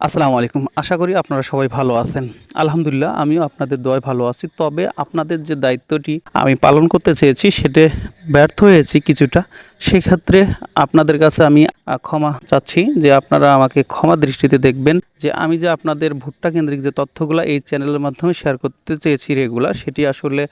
আসসালামু আলাইকুম। আশা করি আপনারা সবাই ভালো আছেন। আলহামদুলিল্লাহ, আমিও আপনাদের দয় ভালো আছি। তবে আপনাদের যে দায়িত্বটি আমি পালন করতে চেয়েছি, সেটা ব্যর্থ হয়েছি কিছুটা। সেক্ষেত্রে আপনাদের কাছে আমি ক্ষমা চাচ্ছি যে আপনারা আমাকে ক্ষমা দৃষ্টিতে দেখবেন। যে আমি যে আপনাদের ভুট্টা কেন্দ্রিক যে তথ্যগুলো এই চ্যানেলের মাধ্যমে শেয়ার করতে চেয়েছি রেগুলার, সেটি আসলে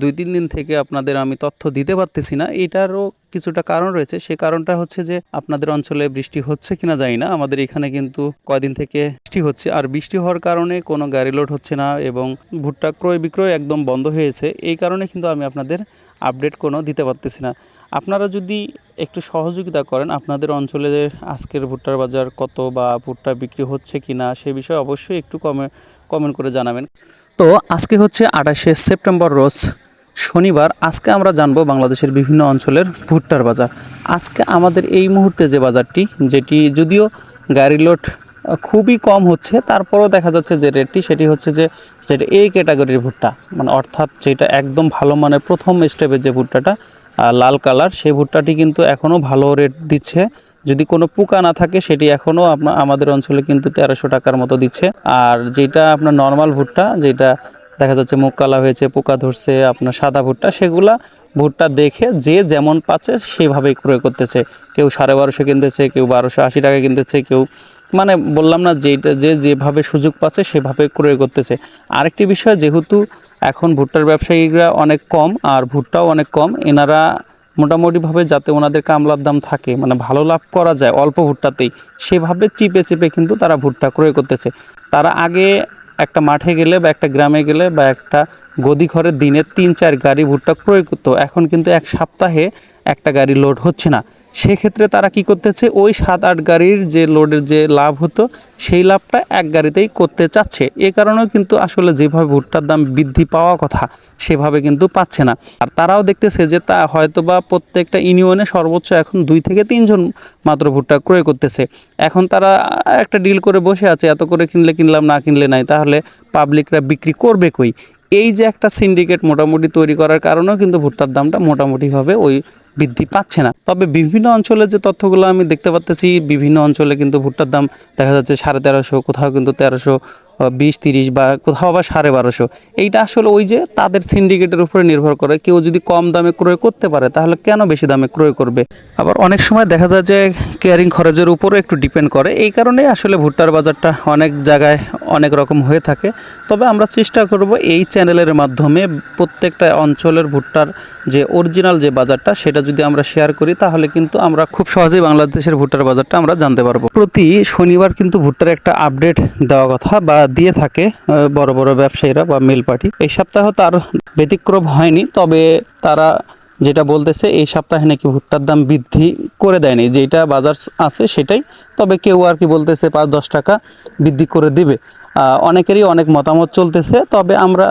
দুই, তিন দিন থেকে আপনাদের আমি তথ্য দিতে পারতেছি না। এটারও কিছুটা কারণ রয়েছে। সে কারণটা হচ্ছে যে, আপনাদের অঞ্চলে বৃষ্টি হচ্ছে কিনা জানি না। আমাদের এখানে কিন্তু কয়দিন থেকে বৃষ্টি হচ্ছে। আর বৃষ্টি হওয়ার কারণে কোনো গাড়ি লোড হচ্ছে না এবং ভুট্টা ক্রয় বিক্রয় একদম বন্ধ হয়েছে। এই কারণে কিন্তু আমি আপনাদের আপডেট কোনো দিতে পারতেছি না। আপনারা যদি একটু সহযোগিতা করেন, আপনাদের অঞ্চলে আজকের ভুট্টার বাজার কত বা ভুট্টা বিক্রি হচ্ছে কি না সে বিষয়ে অবশ্যই একটু কমে, কমেন্ট করে জানাবেন। তো আজকে হচ্ছে আঠাশে সেপ্টেম্বর রোজ শনিবার আজকে আমরা জানব বাংলাদেশের বিভিন্ন অঞ্চলের ভুট্টার বাজার। আজকে আমাদের এই মুহূর্তে যে বাজারটি, যেটি যদিও গাড়ি লোড খুবই কম হচ্ছে, তারপরেও দেখা যাচ্ছে যে রেটটি সেটি হচ্ছে যে যেটা এই ক্যাটাগরির ভুট্টা। মানে অর্থাৎ যেটা একদম ভালো মানের প্রথম স্টেপের যে ভুট্টাটা লাল কালার, সেই ভুট্টাটি কিন্তু এখনও ভালো রেট দিচ্ছে। যদি কোনো পোকা না থাকে, সেটি এখনও আপনার আমাদের অঞ্চলে কিন্তু তেরোশো টাকার মতো দিচ্ছে। আর যেটা আপনার নর্মাল ভুট্টা, যেটা দেখা যাচ্ছে মুখ কালা হয়েছে, পোকা ধরছে, আপনার সাদা ভুট্টা, সেগুলা ভুট্টা দেখে যে যেমন পাচ্ছে সেভাবেই ক্রয় করতেছে। কেউ সাড়ে বারোশো কিনতেছে, কেউ বারোশো আশি টাকা কিনতেছে, কেউ মানে বললাম না যেটা যে যেভাবে সুযোগ পাচ্ছে সেভাবে ক্রয় করতেছে। আরেকটি বিষয়, যেহেতু এখন ভুট্টার ব্যবসায়ীরা অনেক কম আর ভুট্টাও অনেক কম, এনারা মোটামুটিভাবে যাতে ওনাদের কামলার দাম থাকে মানে ভালো লাভ করা যায় অল্প ভুট্টাতেই, সেভাবে চিপে চিপে কিন্তু তারা ভুট্টা ক্রয় করতেছে। তারা আগে একটা মাঠে গেলে বা একটা গ্রামে গেলে বা একটা গদি ঘরে দিনে তিন চার গাড়ি ভুট্টা ক্রয় করতো। এখন কিন্তু এক সপ্তাহে একটা গাড়ি লোড হচ্ছে না। সেক্ষেত্রে তারা কি করতেছে? ওই সাত, আট গাড়ির যে লোডের যে লাভ হতো, সেই লাভটা এক গাড়িতেই করতে চাচ্ছে। এ কারণেও কিন্তু আসলে যেভাবে ভুট্টার দাম বৃদ্ধি পাওয়া কথা, সেভাবে কিন্তু পাচ্ছে না। আর তারাও দেখতেছে যে তা হয়তো বা প্রত্যেকটা ইউনিয়নে সর্বোচ্চ এখন দুই থেকে তিনজন মাত্র ভুট্টা ক্রয় করতেছে। এখন তারা একটা ডিল করে বসে আছে, এত করে কিনলে কিনলাম, না কিনলে নাই, তাহলে পাবলিকরা বিক্রি করবে কই? এই যে একটা সিন্ডিকেট মোটামুটি তৈরি করার কারণেও কিন্তু ভুট্টার দামটা মোটামুটিভাবে ওই বৃদ্ধি পাচ্ছে না। তবে বিভিন্ন অঞ্চলে যে তথ্যগুলো আমি দেখতে পাচ্তেছি বিভিন্ন অঞ্চলে কিন্তু ভুট্টার দাম দেখা যাচ্ছে সাড়ে তেরোশো, কোথাও কিন্তু তেরোশো বিশ, তিরিশ বা কোথাও আবার সাড়ে বারোশো। এইটা আসলে ওই যে তাদের সিন্ডিকেটের উপরে নির্ভর করে। কেউ যদি কম দামে ক্রয় করতে পারে, তাহলে কেন বেশি দামে ক্রয় করবে? আবার অনেক সময় দেখা যায় যে কেয়ারিং খরচের উপরও একটু ডিপেন্ড করে। এই কারণে আসলে ভুট্টার বাজারটা অনেক জায়গায় অনেক রকম হয়ে থাকে। তবে আমরা চেষ্টা করব এই চ্যানেলের মাধ্যমে প্রত্যেকটা অঞ্চলের ভুট্টার যে অরিজিনাল যে বাজারটা, সেটা যদি আমরা শেয়ার করি, তাহলে কিন্তু আমরা খুব সহজেই বাংলাদেশের ভুট্টার বাজারটা আমরা জানতে পারব। প্রতি শনিবার কিন্তু ভুট্টার একটা আপডেট দেওয়া কথা বা দিয়ে থাকে বড় বড় ব্যবসায়ীরা বা মিল পার্টি। এই সপ্তাহ তার ব্যতিক্রম হয়নি, তবে তারা যেটা বলতেছে, এই সপ্তাহে নাকি ভুট্টার দাম বৃদ্ধি করে দেয়নি। যেটা বাজার আছে সেটাই, তবে কেউ আর কি বলতেছে, পাঁচ দশ টাকা বৃদ্ধি করে দিবে। অনেকেরই অনেক মতামত চলতেছে, তবে আমরা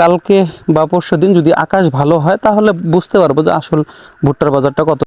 কালকে বা পরশু দিন যদি আকাশ ভালো হয়, তাহলে বুঝতে পারব যে আসল ভুট্টার বাজারটা কত